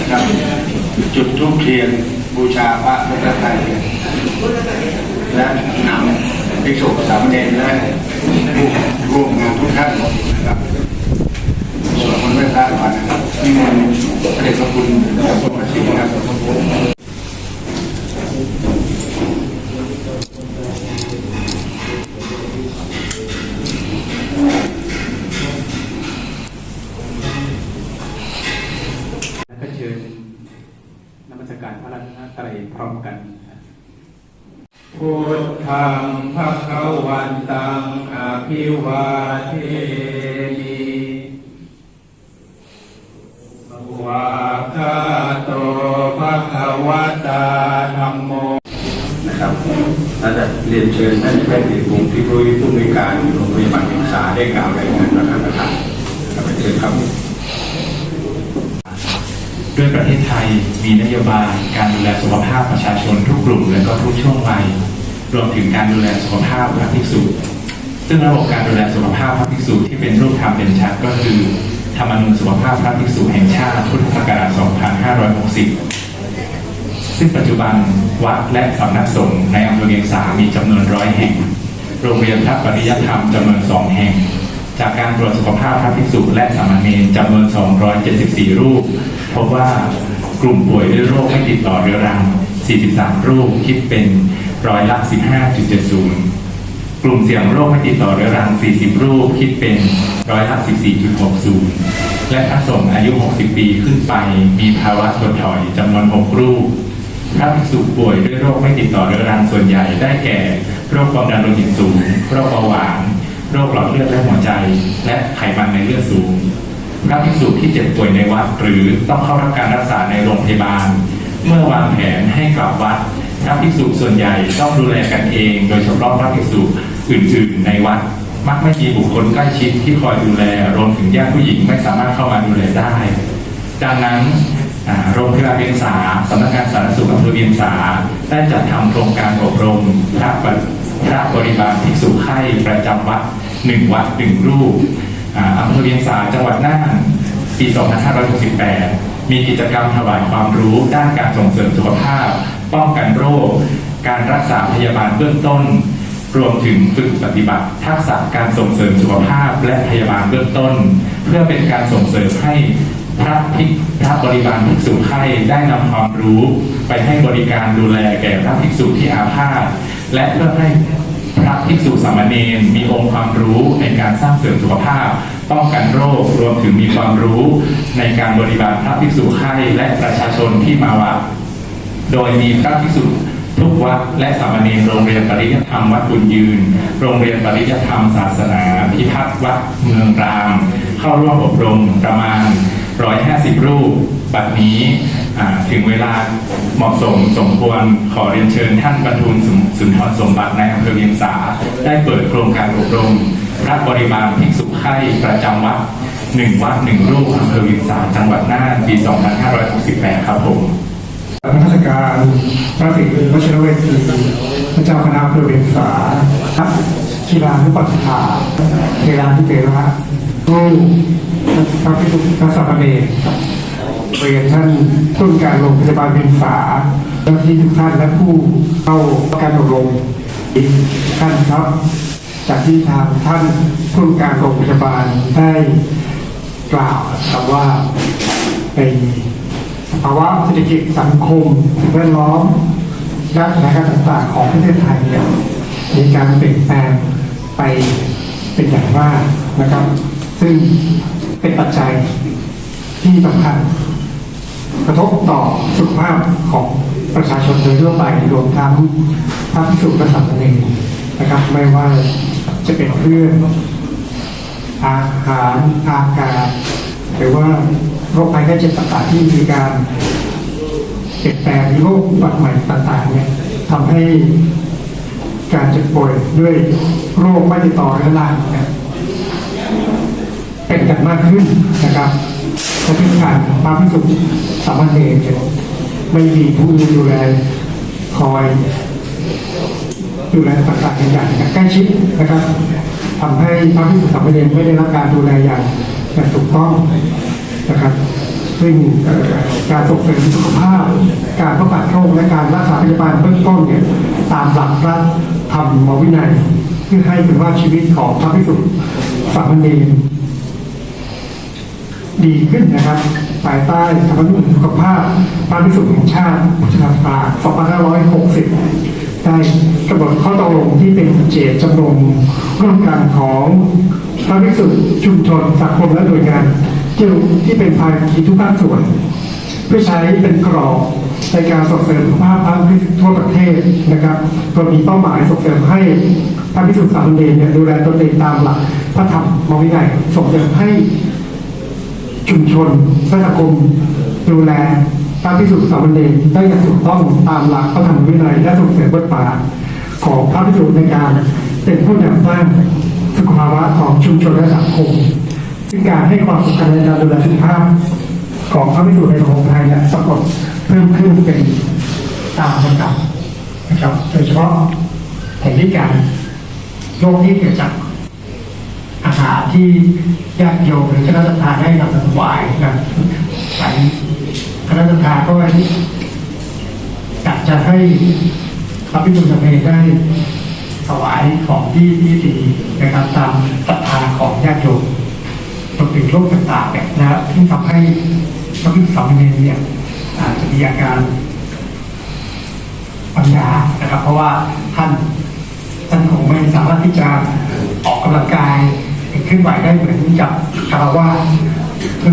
นะครับจุดทูปเทียนบูชาพระรัตนตรยและนำภิกษุสามเณรและผู้ร่วมงานทุกท่านนะครับส่วนคนไม่พลาดวันนะครับที่มีพระเดชพระคุณพระพุทธศรีนะครับ การพระรัตนตรัยพร้อมกันพุทธังภะคะวันตังอภิวาเทมิวาคาโตภะคะวะตาธัมโมนะครับและจะเรียนเชิญท่านแพทย์เอกพงศ์ที่ผู้ผู้มีการโรงพยาบาลศึกษาได้กล่าวรายงานประธานประธานครับเชิญครับ ประเทศไทยมีนโยบายการดูแลสุขภาพประชาชนทุกกลุ่มและก็ทุกช่วงวัยรวมถึงการดูแลสุขภาพพระภิกษุ ซึ่งระบบการดูแลสุขภาพพระภิกษุที่เป็นรูปธรรมเป็นชัดก็คือธรรมนูญสุขภาพพระภิกษุแห่งชาติพุทธศักราช 2560 ซึ่งปัจจุบันวัดและสำนักสงฆ์ในอำเภอเวียงสามีจำนวนร้อยแห่ง โรงเรียนพระปริยธรรมจำนวนสองแห่ง จากการตรวจสุขภาพพระภิกษุและสามเณรจำนวน 274 รูป พบว่ากลุ่มป่วยด้วยโรคไม่ติดต่อเรื้อรัง 43 รูปคิดเป็นร้อยละ 15.70 กลุ่มเสี่ยงโรคไม่ติดต่อเรื้อรัง 40 รูปคิดเป็นร้อยละ 14.60 และพระสงฆ์อายุ 60 ปีขึ้นไปมีภาวะถดถอยจำนวน 6 รูปพระภิกษุป่วยด้วยโรคไม่ติดต่อเรื้อรังส่วนใหญ่ได้แก่ โรคความดันโลหิตสูง โรคเบาหวาน โรคหลอดเลือดและหัวใจ และไขมันในเลือดสูง พระภิกษุที่เจ็บป่วยในวัด หรือต้องเข้ารับการรักษาในโรงพยาบาล เมื่อวางแผนให้กลับวัดพระภิกษุส่วนใหญ่ต้องดูแลกันเอง โดยเฉพาะพระภิกษุอื่น ๆ ในวัด มักไม่มีบุคคลใกล้ชิดที่คอยดูแลรวมถึงญาติผู้หญิงไม่สามารถเข้ามาดูแลได้ ดังนั้นโรงพยาบาลเวียงสาสำนักงานสาธารณสุขอำเภอเวียงสาได้จัดทำโครงการอบรมพระ พระบริบาลภิกษุไข้ประจำวัดหนึ่งวัดหนึ่งรูปอ่าอำเภอเวียงสาจังหวัดน่านปี 2568 มีกิจกรรมถวายความรู้ด้านการส่งเสริมสุขภาพ ป้องกันโรค การรักษาพยาบาลเบื้องต้น รวมถึงฝึกปฏิบัติ ทักษะการส่งเสริมสุขภาพและพยาบาลเบื้องต้น เพื่อเป็นการส่งเสริมให้พระภิกพระบริบาลภิกษุไข้ได้นำความรู้ ไปให้บริการดูแลแก่พระภิกษุที่อาพาธ และเพื่อให้พระภิกษุสามเณรมีองค์ความรู้ในการสร้างเสริมสุขภาพ ป้องกันโรครวมถึงมีความรู้ในการบริบาลพระภิกษุไข้และประชาชนที่มาวัดโดยมีพระภิกษุทุกวัดและสามเณรโรงเรียนปริยธรรมวัดบุญยืน โรงเรียนปริยธรรมศาสนา พิพัฒน์วัดเมืองราม เข้าร่วมอบรมประมาณ 150 รูป บัดนี้ถึงเวลาเหมาะสมสมควรขอเรียนเชิญท่านบรรทุนสุนสุนทรสมบัติในอำเภอเวียงสา ได้เปิดโครงการอบรมพระบริบาลภิกษุไข้ประจำวัดหนึ่งวัดหนึ่งรูปอำเภอเวียงสาจังหวัดน่านปี 2568 ครับผมนมัสการพระศรีวชิรเวทีพระเจ้าคณะอำเภอเวียงสาพระกีฬานุปัฏฐาเทราธิเทระผู้พระพิสุพระสัมเนร เรียนท่านต้นการโรงพยาบาลเวียงสาเจ้าที่ทุกท่านและผู้เข้าการอบรมอีกท่านครับ จากที่ทางท่านผู้การโรงพยาบาลได้กล่าวครับว่าในภาวะเศรษฐกิจสังคมแวดล้อมและสถานการณ์ต่างๆของประเทศไทยเนี่ยมีการเปลี่ยนแปลงไปเป็นอย่างมากนะครับ ซึ่งเป็นปัจจัยที่สำคัญ กระทบต่อสุขภาพของประชาชนโดยทั่วไปรวมทั้งภาคพิสุและสัมพันธ์นะครับ ไม่ว่าจะเป็นเรื่องอาหารอากาศหรือว่าโรคภัยไข้เจ็บต่างๆที่มีการเปลี่ยนแปลงมีโรคอุบัติใหม่ต่างๆเนี่ยทำให้การเจ็บป่วยด้วยโรคไม่ติดต่อเรื้อรังเนี่ยเป็นกันมากขึ้นนะครับ และที่สำคัญพระพิสุสามเณรเนี่ยไม่มีผู้ดูแลคอย ดูแลต่างๆอย่างใกล้ชิดนะครับทำให้พระภิกษุสามเณรไม่ได้รับการดูแลอย่างอย่างถูกต้องนะครับซึ่งการส่งเสริมสุขภาพ การป้องกันโรคและการรักษาพยาบาลเบื้องต้นเนี่ยตามหลักพระธรรมวินัยเพื่อให้เป็นว่าชีวิตของพระภิกษุสามเณร ดีขึ้นนะครับภายใต้ธรรมนูญสุขภาพพระพิสุทธิ์แห่งชาติพุทธศักราช2560 ได้กำหนดข้อตกลงที่เป็นเจตจำนงร่วมกันของพระภิกษุชุมชนสังคมและหน่วยงานที่ที่เป็นภาคีทุกภาคส่วน เพื่อใช้เป็นกรอบในการส่งเสริมสุขภาพพระภิกษุทั่วประเทศนะครับโดยมีเป้าหมายส่งเสริมให้พระภิกษุสามเณรเนี่ยดูแลตนเองตามหลักพระธรรมวินัยส่งเสริมให้ ชุมชนและสังคมดูแลพระภิกษุสามเณรได้อย่างถูกต้องตามหลักพระธรรมวินัยและส่งเสริมบทบาทของพระภิกษุในการเป็นผู้นำสร้างสุขภาวะของชุมชนและสังคมซึ่งการให้ความสำคัญในการดูแลสุขภาพของพระภิกษุในสังคมไทยเนี่ยปรากฏเพิ่มขึ้นเป็นตามลำดับนะครับโดยเฉพาะแห่งที่การโรคที่เกิดจาก อาหารที่ญาติโยมหรือคณะสัตยาได้นำถวายนะหลายคณะสัตยาก็อยากจะให้พระพิจุสามเณรได้ถวายของที่ที่ดีนะครับตามศรัทธาของญาติโยมรวมถึงโรคต่างๆเนี่ยนะครับที่ทำให้พระพิจุสามเณรเนี่ยอาจจะมีอาการปัญญานะครับ เพราะว่าท่านท่านคงไม่สามารถที่จะออกกำลังกาย เคลื่อนไหวได้เหมือนกับคารวะ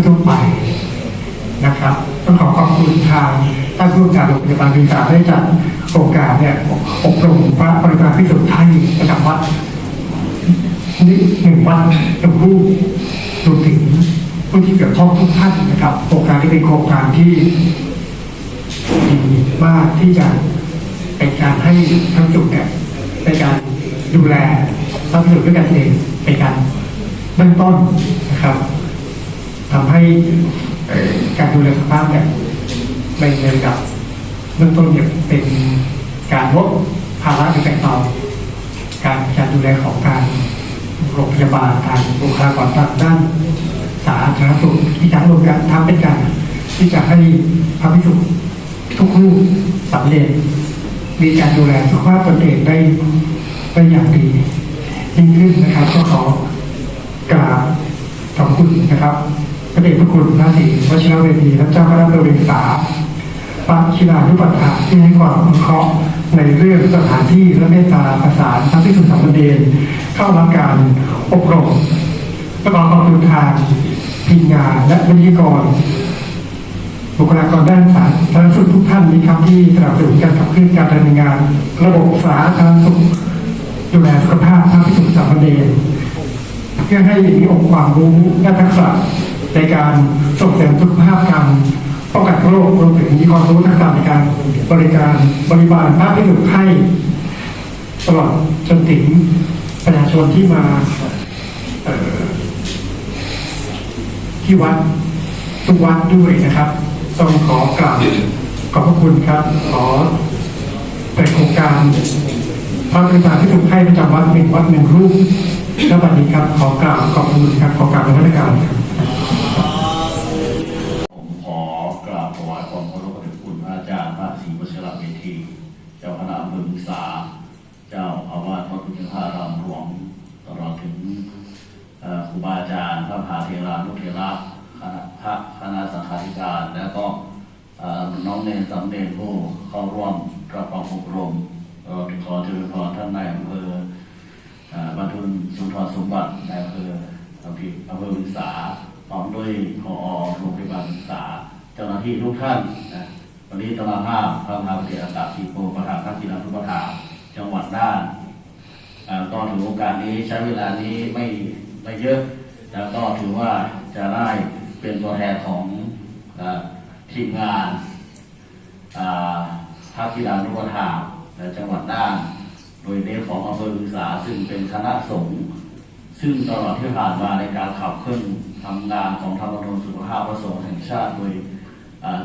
ทั่วไปนะครับต้องขอขอบคุณทางท่านผู้การโรงพยาบาลวิสาได้จัดโครงการเนี่ยอบรมพระปริมาพิสุทธิ์ไทยประจำวัดนี่หนึ่งวันหนึ่งรูปรวมถึงผู้ที่เกี่ยวข้องทุกท่านนะครับ โครงการที่เป็นโครงการที่ดีมากที่จะเป็นการให้ทั้งสุขเนี่ยในการดูแลทั้งสุขด้วยกันเองเป็นการ เบื้องต้นนะครับทำให้การดูแลสุขภาพเนี่ยในระดับเบื้องต้นเนี่ยเป็นการลดภาระหรือแบ่งเบาการการดูแลของการโรงพยาบาลทางบุคลากรทางด้านสาธารณสุขที่จะรวมกันทำเป็นการที่จะให้พระภิกษุทุกรูปสำเร็จ มีการดูแลสุขภาพตนเองได้ได้อย่างดียิ่งขึ้นนะครับก็ขอ กราบขอบคุณนะครับพระเดชพระคุณพระศรีวชิรเวทีและเจ้าคณะประเวศาพระชิรานุปัฏฐานที่ให้ความอนุเคราะห์ในเรื่องสถานที่และเมตตาประสานทั้งที่สุดสามเณรเข้ารับการอบรมและขอขอบคุณทางทีมงานและวิทยากรบุคลากรด้านสาธารณสุขทุกท่านนะครับที่สนับสนุนการขับเคลื่อนการดำเนินงาน ระบบสาธารณสุขดูแลสุขภาพภาคพิสุทธิสามเณรเพื่อให้มีองค์ความรู้และทักษะในการส่งเสริมสุขภาพการป้องกันโรครวมถึงมีความรู้ทักษะในการบริการบริบาลภาคพิสุทธิให้ตลอดจนถึงประชาชนที่มาที่วัดทุกวัดด้วยนะครับต้องขอกราบขอบพระคุณครับ ขอเปิดโครงการพระบริษัทที่ถูกให้ประจำวัดหนึ่งวัดหนึ่งรูป แล้ววันนี้ครับขอกราบขอบคุณครับขอกราบนวัตกรรมผมขอกราบถวายความเคารพแด่คุณพระอาจารย์พระศรีวชิระเมธีเจ้าคณะอำเภอมุสาเจ้าอาวาสวัดพุทธารามหลวงตลอดถึงเอ่อครูบาอาจารย์พระมหาเทรานุเทระคณะพระคณะสังฆาธิการ แล้วก็น้องเนรสำเนรผู้เข้าร่วมรับฟังอบรมเอ่อขอเจริญพรท่านนายอำเภออ่า บรรทุนสุนทรสมบัติในอำเภออำเภออำเภอวิสาพร้อมด้วยพอโรงพยาบาลวิสาเจ้าหน้าที่ทุกท่านนะวันนี้ตลาภาพพระมหาวิทยาลัยศรีโปประธานพระกีฬาทุกประธานจังหวัดน่านตอ่าก็ถือโอกาสนี้ใช้เวลานี้ไม่ไม่เยอะแล้วก็ถือว่าจะได้เป็นตัวแทนของทีมงานอ่าภาคกีฬานุปถามและจังหวัดน่าน โดยเนของอำเภอศึกษาซึ่งเป็นคณะสงฆ์ซึ่งตลอดที่ผ่านมาในการขับเคลื่อนทำงานของธรรมนูญสุขภาพประสงค์แห่งชาติโดย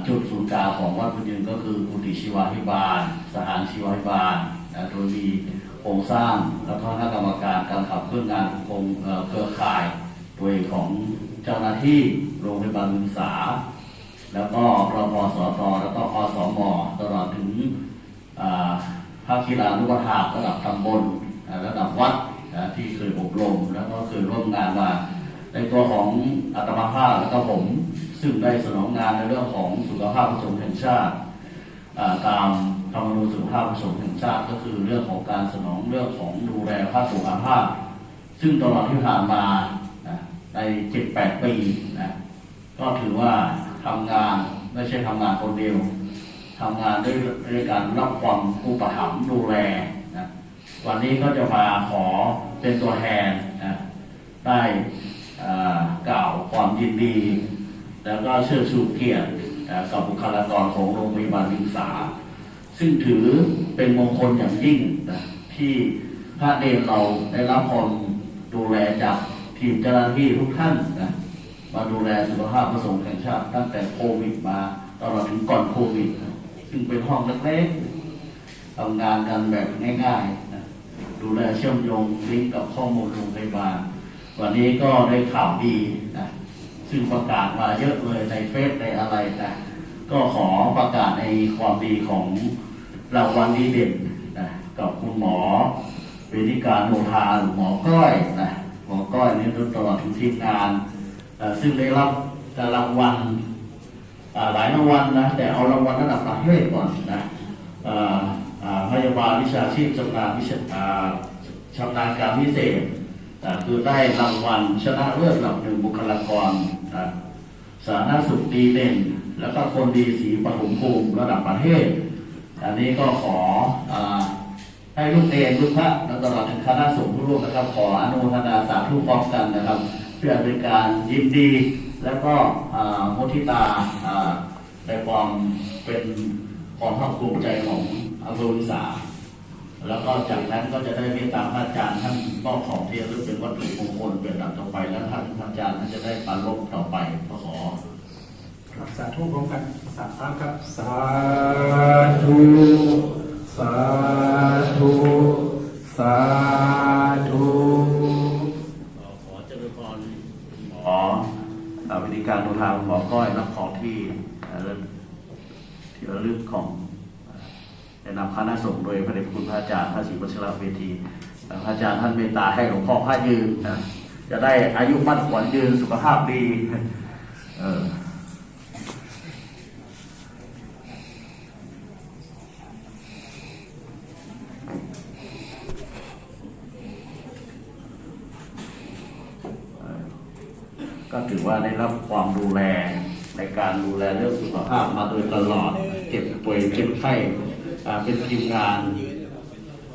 จุดศูนย์กลางของวัดพุทธยืนก็คือกุฏิชีวาภิบาล สถานชีวาภิบาลโดยมีโครงสร้างและคณะกรรมการการขับเคลื่อนงานโครงเอ่อเครือข่ายโดยของเจ้าหน้าที่โรงพยาบาลศึกษา แล้วก็รพสตแล้วก็อสมตลอดถึง อ่าภาคกีฬานุปถาระดับตำบลระดับวัดที่เคยอบรม แล้วก็เคยร่วมงานมา ในตัวของอาตมาภาพแล้วก็ผม ซึ่งได้สนองงานในเรื่องของสุขภาพผู้ชมแห่งชาติตามธรรมนูญสุขภาพผู้ชมแห่งชาติก็คือเรื่องของการสนองเรื่องของดูแลภาคสุขภาพ ซึ่งตลอดที่ผ่านมาในเจ็ดแปดปีนะก็ถือว่าทำงานไม่ใช่ทำงานคนเดียว ทำงานด้วยด้วยการรับความอุปถัมภ์ดูแลนะวันนี้ก็จะมาขอเป็นตัวแทนนะได้กล่าวความยินดี แล้วก็เชิดชูเกียรติกับบุคลากรของโรงพยาบาลวิงสาซึ่งถือเป็นมงคลอย่างยิ่งนะที่พระเดชเราได้รับความดูแลจากทีมเจ้าหน้าที่ทุกท่านนะมาดูแลสุขภาพพระสงฆ์แห่งชาติตั้งแต่โควิดมาตลอดถึงก่อนโควิดนะ ซึ่งเป็นห้องเล็กๆทำงานกันแบบง่ายๆนะดูแลเชื่อมโยงลิงก์กับข้อมูลโรงพยาบาลวันนี้ก็ได้ข่าวดีนะซึ่งประกาศมาเยอะเลยในเฟซในอะไรนะก็ขอประกาศในความดีของรางวัลดีเด่นนะกับคุณหมอเวนิการโนทาหรือหมอก้อยนะหมอก้อยนี่ตลอดถึงทีมงานซึ่งได้รับรางวัลหลายรางวัลนะแต่เอารางวัลระดับ เทศก่อนนะพยาบาลวิชาชีพชำนาญวิชาอ่าชำนาญการพิเศษคือได้รางวัลชนะเลิศลำหนึ่งบุคลากรสาธารณสุขดีเด่น แล้วก็คนดีสีปฐมภูมิระดับประเทศ อันนี้ก็ขออให้ลูกเองลูกพระและตลอดถึงคณะสงฆ์ทุกรูปนะครับ ขออนุโมทนาสาธุพร้อมกันนะครับ เพื่อเป็นการยินดี และก็มุทิตา ในความเป็นความภาคภูมิใจของอำเภอวิสาแล้วก็จากนั้นก็จะได้เมตตาพระอาจารย์ท่านมอบของที่ระลึกเป็นวัตถุมงคลเป็นดับต่อไป แล้วท่านพระอาจารย์ท่านจะได้ปารบต่อไปก็ขอครับสาธุพร้อมกันสามครั้งครับ สาธุ สาธุ สาธุ ขอเจริญพรหมออ่าวิธีการดูทางหมอก้อยรับของที่เอ่อ เระลึกของได้นำคณะสงฆ์โดยพระเดชคุณพระอาจารย์พระศรีวชิรเวทีพระอาจารย์ท่านเมตตาให้หลวงพ่อพระยืนนะจะได้อายุมั่นขวัญยืนสุขภาพดีก็ถือว่าได้รับความดูแลในการดูแลเรื่องสุขภาพมาโดยตลอด เจ็บป่วยเจ็บไข้เป็นทีมงาน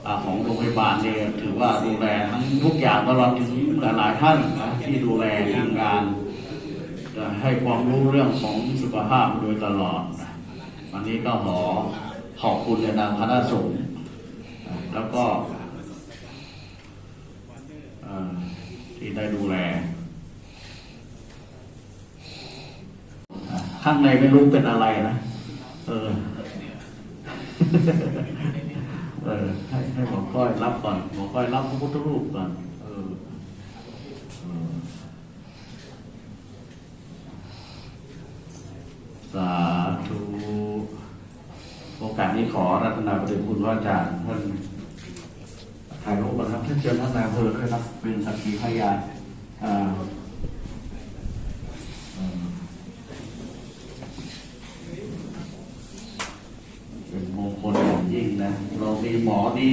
อของโรงพยาบาลเนี่ยถือว่าดูแลทั้งทุกอย่างตลอดถึงหลายๆท่านนะที่ดูแลทีมงานจะให้ความรู้เรื่องของสุขภาพโดยตลอด วันนี้ก็ขอขอบคุณในนามคณะสงฆ์แล้วก็ที่ได้ดูแล ข้างในไม่รู้เป็นอะไรนะ เออเออให้ให้หมอก้อยรับก่อนหมอก้อยรับพระพุทธรูปก่อนเออเออสาธุโอกาสนี้ขอรัตนาประเดชคุณพระอาจารย์ท่านถ่ายรูปก่อนครับท่านเชิญท่านนายอำเภอด้วยครับ เป็นสักขีพยานอ่าเอ่อ เป็นมงคลอย่างยิ่งนะ เรามีหมอดี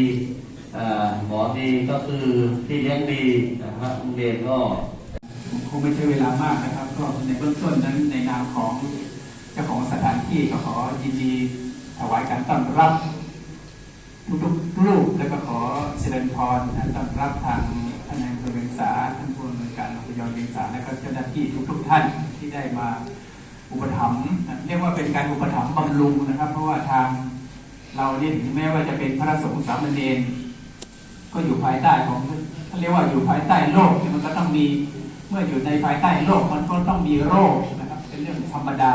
อ่าหมอดีก็ คือพี่เลี้ยงดีนะฮะโรงเรียนก็คงไม่ใช่เวลามากนะครับ ก็ในเบื้องต้นนั้นในนามของเจ้าของสถานที่ก็ขอยินดีถวายการต้อนรับทุกๆรูปแล้วก็ขอเจริญพรนะต้อนรับทางท่านนายอำเภอเวียงสาท่านผู้อำนวยการโรงพยาบาลเวียงสาและก็เจ้าหน้าที่ทุกๆท่านที่ได้มาอุปถัมภ์เรียกว่าเป็นการอุปถัมภ์บำรุงนะครับ เพราะว่าทางเราเนี่ยถึงแม้ว่าจะเป็นพระสงฆ์สามเณร ก็อยู่ภายใต้ของเขาเรียกว่าอยู่ภายใต้โลกที่มันก็ต้องมีเมื่ออยู่ในภายใต้โลกมันก็ต้องมีโรคนะครับ เป็นเรื่องธรรมดา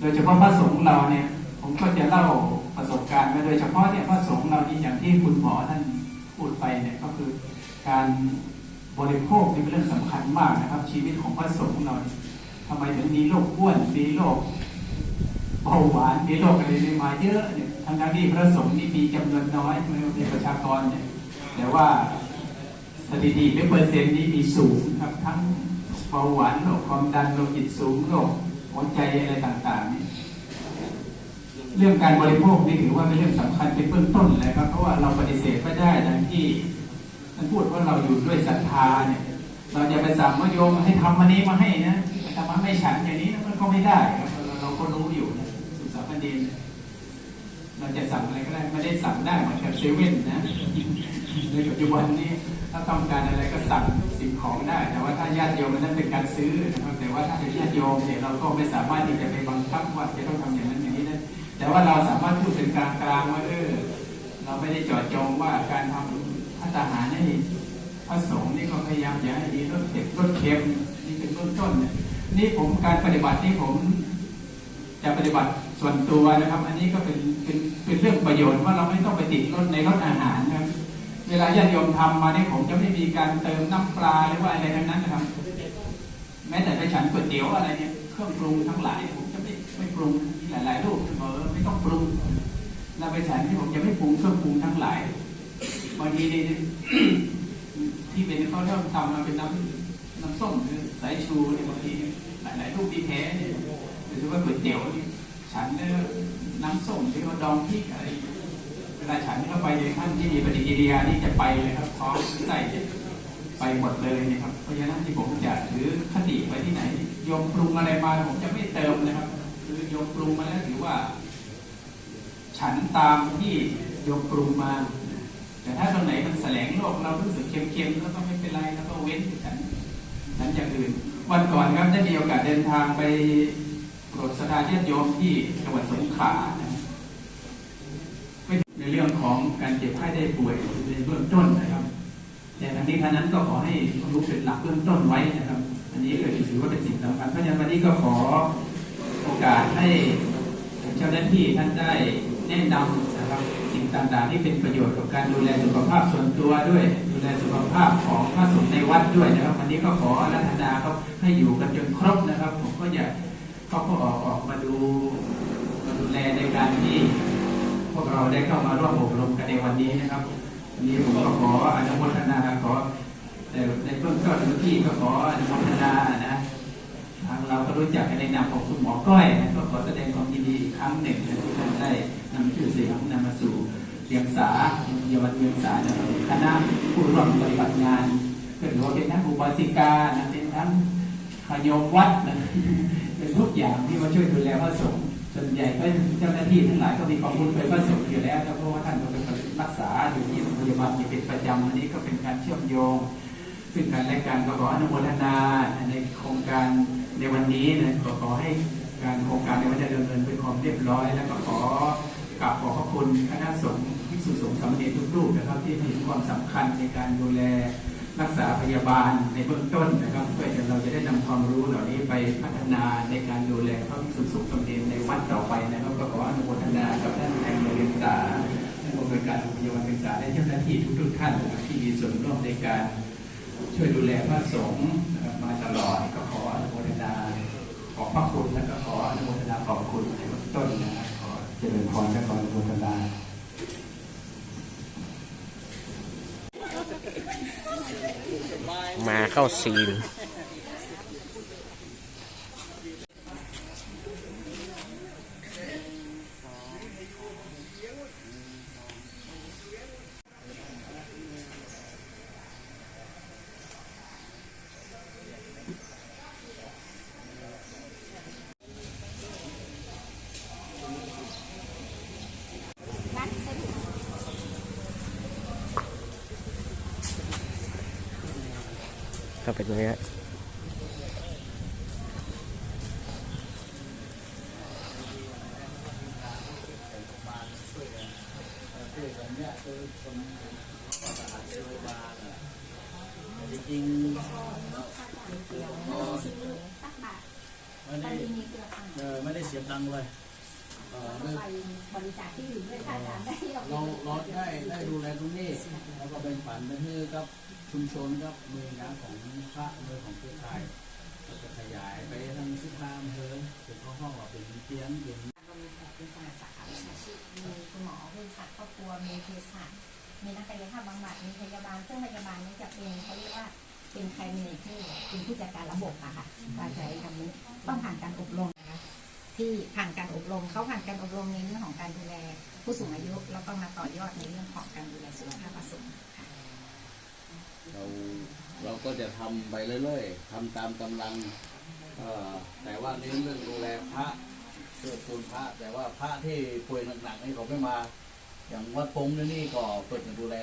โดยเฉพาะพระสงฆ์เราเนี่ย ผมก็จะเล่าประสบการณ์มาโดยเฉพาะเนี่ยพระสงฆ์เรานี่อย่างที่คุณหมอท่านพูดไปเนี่ยก็คือการบริโภคเป็นเรื่องสำคัญมากนะครับ ชีวิตของพระสงฆ์เราเนี่ยทำไมถึงมีโรคอ้วนมีโรค เบาหวานมีโรคอะไรมาเยอะเนี่ยทั้งทั้งที่พระสงฆ์นี่มีจำนวนน้อยไม่ในประชากรเนี่ยแต่ว่าสถิติเป็นเปอร์เซ็นต์นี้มีสูงครับทั้งเบาหวานโรคความดันโรคจิตสูงโรคหัวใจอะไรต่างๆนี่เรื่องการบริโภคนี่ถือว่าเป็นเรื่องสำคัญเป็นเบื้องต้นเลยครับเพราะว่าเราปฏิเสธไม่ได้ดังที่ท่านพูดว่าเราอยู่ด้วยศรัทธาเนี่ยเราจะไปสั่งว่าโยมให้ทำอันนี้มาให้นะทำมาให้ฉันอย่างนี้มันก็ไม่ได้ครับเราก็รู้อยู่นะ เณรเนี่ยเราจะสั่งอะไรก็ได้ไม่ได้สั่งได้เหมือนกับเซเว่นนะในปัจจุบันนี้ถ้าต้องการอะไรก็สั่งสิ่งของได้ แต่ว่าถ้าญาติโยมมันนั่นเป็นการซื้อนะครับแต่ว่าถ้าเป็นญาติโยมเนี่ยเราก็ไม่สามารถที่จะไปบังคับว่าจะต้องทำอย่างนั้นอย่างนี้ได้แต่ว่าเราสามารถพูดเป็นกลางกลางว่าเออเราไม่ได้จาะจองว่าการทำพัฒหารให้พระสงฆ์นี่ก็พยายามอย่าให้มีรสเผ็ดรสเค็มนี่เป็นเบื้องต้นเนี่ยนี่ผมการปฏิบัตินี่ผมจะปฏิบัติ ส่วนตัวนะครับ อันนี้ก็เป็นเป็นเป็นเรื่องประโยชน์ว่าเราไม่ต้องไปติดรสในรสอาหารนะครับ เวลาญาติโยมทำมาเนี่ยผมจะไม่มีการเติมน้ำปลาหรือว่าอะไรทั้งนั้นนะครับ แม้แต่ไปฉันก๋วยเตี๋ยวอะไรเนี่ยเครื่องปรุงทั้งหลาย ผมจะไม่ไม่ปรุงมีหลายๆรูปเออไม่ต้องปรุงเราไปฉันที่ผมจะไม่ปรุงเครื่องปรุงทั้งหลายบางทีนี่ที่เป็นเขาเริ่มทำมาเป็นน้ำน้ำส้มหรือสายชูเนี่ยบางทีหลายๆรูปที่แท้เนี่ยหรือว่าก๋วยเตี๋ยวนี่ ฉันเนี่ยน้ำส้มที่เขาดองพริกอะไรเวลาฉันเข้าไปในขั้นที่มีปฏิกิริยานี่จะไปเลยครับพร้อมใส่ไปหมดเลยนะครับเพราะฉะนั้นที่ผมจะถือคติไปที่ไหนยมปรุงอะไรมาผมจะไม่เติมนะครับ คือยมปรุงมาแล้วถือว่า ฉันตามที่ยมปรุงมา แต่ถ้าตรงไหนมันแสลงโลกเรารู้สึกเค็มๆแล้วก็ไม่เป็นไรแล้วก็เว้นฉันฉันอย่างอื่นวันก่อนครับได้มีโอกาสเดินทางไป โปรดสถานญาติโยมที่จังหวัดสงขลาในเรื่องของการเจ็บไข้ได้ป่วยในเบื้องต้นนะครับ แต่ทั้งนี้ทั้งนั้นก็ขอให้รู้เป็นหลักเบื้องต้นไว้นะครับ อันนี้ก็ถือว่าเป็นสิ่งสำคัญเพราะฉะนั้นวันนี้ก็ขอโอกาสให้เจ้าหน้าที่ท่านได้แนะนำนะครับสิ่งต่างๆที่เป็นประโยชน์กับการดูแลสุขภาพส่วนตัวด้วย ดูแลสุขภาพของพระสงฆ์ในวัดด้วยนะครับ วันนี้ก็ขอรัตนาเขาให้อยู่กันจนครบนะครับ ผมก็อยาก เขาก็ออกออกมาดูมาดูแลในการที่ พวกเราได้เข้ามาร่วมอบรมกันในวันนี้นะครับวันนี้ผมก็ขออนุโมทนาขอแต่ในเบื้องต้นเมื่อกี้ก็ขออนุโมทนานะทางเราก็รู้จักในนามของคุณหมอก้อยนะก็ขอแสดงความยินดีอีกครั้งหนึ่งนะที่ท่านได้นำชื่อเสียงนำมาสู่เรียงสาเยาวชนเรียงสาคณะผู้ร่วมปฏิบัติงานก็ถือว่าเป็นทั้งอุบาสิกานะเป็นทั้งขยมวัดนะ ทุกอย่างที่มาช่วยดูแลพระสงฆ์ส่วนใหญ่ก็เจ้าหน้าที่ทั้งหลายก็มีความคุ้นเคยพระสงฆ์อยู่แล้วเพราะว่าท่านก็เป็นคนรักษาอยู่ที่โรงพยาบาลอยู่เป็นประจำอันนี้ก็เป็นการเชื่อมโยง ซึ่งกันและกันก็ขออนุโมทนาในโครงการในวันนี้นะก็ขอให้การโครงการในวันนี้ดำเนินเป็นความเรียบร้อย แล้วก็ขอกราบขอบพระคุณคณะสงฆ์ที่สุสงฆ์สามเณรทุกรูปนะครับที่เห็นความสำคัญในการดูแล รักษาพยาบาลในเบื้องต้นนะครับ เพื่อจะเราจะได้นำความรู้เหล่านี้ไปพัฒนาในการดูแลพระภิกษุสงฆ์สมเด็จในวัดต่อไปนะครับก็ขออนุโมทนากับท่านนายอำเภอเรียนสาท่านผู้บริการโรงพยาบาลศึกษาและเจ้าหน้าที่ทุกๆท่านนะครับที่มีส่วนร่วมในการช่วยดูแลพระสงฆ์นะครับมาตลอดก็ขออนุโมทนาขอบพระคุณและก็ขออนุโมทนาขอบคุณในเบื้องต้นนะครับขอเจริญพรและขออนุโมทนา มาเข้าซีน ก็เป็นอย่างนี้ยจริงๆไม่ได้เออไม่ได้เสียตังค์เลยเออไม่บริจาคที่อื่นด้วยค่ะอาจารย์ได้เราเราเราได้ได้ดูแลตรงนี้แล้วก็เป็นฝันไปให้กับ ชุมชนกับหน่วยงานของพระหน่วยของเครือข่ายก็จะขยายไปทั้งสิบห้าอำเภอเป็นห้องห้องว่าเป็นเตียงเป็นเรามีแพทย์เป็นสมาสาขาวิชาชีพมีคุณหมอเภสัชครอบครัวมีเภสัชมีนักกายภาพบำบัดมีพยาบาลซึ่งพยาบาลนี่จะเป็นเขาเรียกว่าเป็นใครมีที่เป็นผู้จัดการระบบอะค่ะการใช้คำนี้ต้องผ่านการอบรมนะคะที่ผ่านการอบรมเขาผ่านการอบรมในเรื่องของการดูแลผู้สูงอายุแล้วก็มาต่อยอดในเรื่องของการดูแลสุขภาพผู้สูงค่ะ เราเราก็จะทำไปเรื่อยๆทำตามกำลังแต่ว่าเน้นเรื่องดูแลพระเพื่อคุณพระ แต่ว่าพระที่ป่วยหนักๆนี่เขาไม่มา อย่างวัดปงนี่ก็เปิดดูแล